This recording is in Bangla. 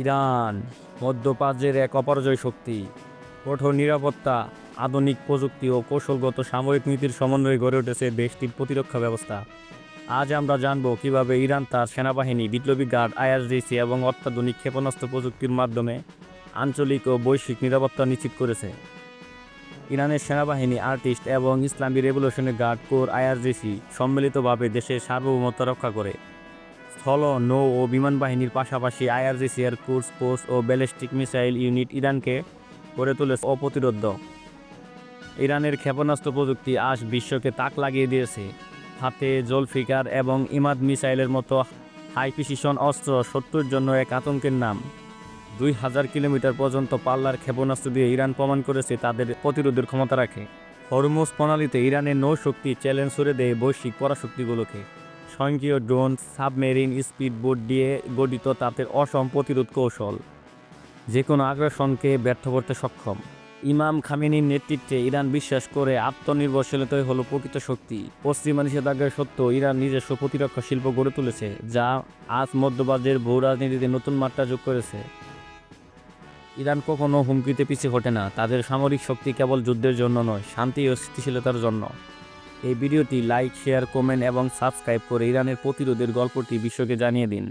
ইরান, মধ্যপ্রাচ্যের এক অপরাজয় শক্তি, কঠোর নিরাপত্তা, আধুনিক প্রযুক্তি ও কৌশলগত সামরিক নীতির সমন্বয়ে গড়ে উঠেছে দেশটির প্রতিরক্ষা ব্যবস্থা। আজ আমরা জানব কীভাবে ইরান তার সেনাবাহিনী, বিপ্লবী গার্ড, আইআরজিসি এবং অত্যাধুনিক ক্ষেপণাস্ত্র প্রযুক্তির মাধ্যমে আঞ্চলিক ও বৈশ্বিক নিরাপত্তা নিশ্চিত করেছে। ইরানের সেনাবাহিনী আর্টিস্ট এবং ইসলামী রেভলিউশনের গার্ড কোর আইআরজিসি সম্মিলিতভাবে দেশের সার্বভৌমত্ব রক্ষা করে। স্থল, নৌ ও বিমান বাহিনীর পাশাপাশি আইআরজিসি এর কোর্স পোস্ট ও ব্যালিস্টিক মিসাইল ইউনিট ইরানকে গড়ে তুলে অপ্রতিরোধ ইরানের ক্ষেপণাস্ত্র প্রযুক্তি আজ বিশ্বকে তাক লাগিয়ে দিয়েছে। হাতে জলফিকার এবং ইমাদ মিসাইলের মতো হাই প্রিসিশন অস্ত্র শত্রুর জন্য এক আতঙ্কের নাম। দুই হাজার কিলোমিটার পর্যন্ত পাল্লার ক্ষেপণাস্ত্র দিয়ে ইরান প্রমাণ করেছে তাদের প্রতিরোধের ক্ষমতা রাখে। হরমোস প্রণালীতে ইরানের নৌশক্তি চ্যালেঞ্জ করে দেয় বৈশ্বিক পরাশক্তিগুলোকে। স্বয়ংক্রিয় ড্রোন, সাবমেরিন স্পিড বোট দিয়ে গঠিত তাদের অসম প্রতিরোধ কৌশল। যে কোনো আগ্রাসনকে ব্যর্থ করতে সক্ষম। ইমাম খামেনির নেতৃত্বে ইরান বিশ্বাস করে আত্মনির্ভরশীলতাই হলো প্রকৃত শক্তি। পশ্চিমা নিষেধাজ্ঞার সত্ত্বেও ইরান নিজস্ব প্রতিরক্ষা শিল্প গড়ে তুলেছে, যা আজ মধ্যপ্রাচ্যের ভূ রাজনীতিতে নতুন মাত্রা যোগ করেছে। ইরান কখনো হুমকিতে পিছিয়ে ঘটে না, তাদের সামরিক শক্তি কেবল যুদ্ধের জন্য নয়, শান্তি ও স্থিতিশীলতার জন্য। এই ভিডিওটি লাইক শেয়ার কমেন্ট এবং সাবস্ক্রাইব করে ইরানের প্রতিরোধের গল্পটি বিশ্বকে জানিয়ে দিন।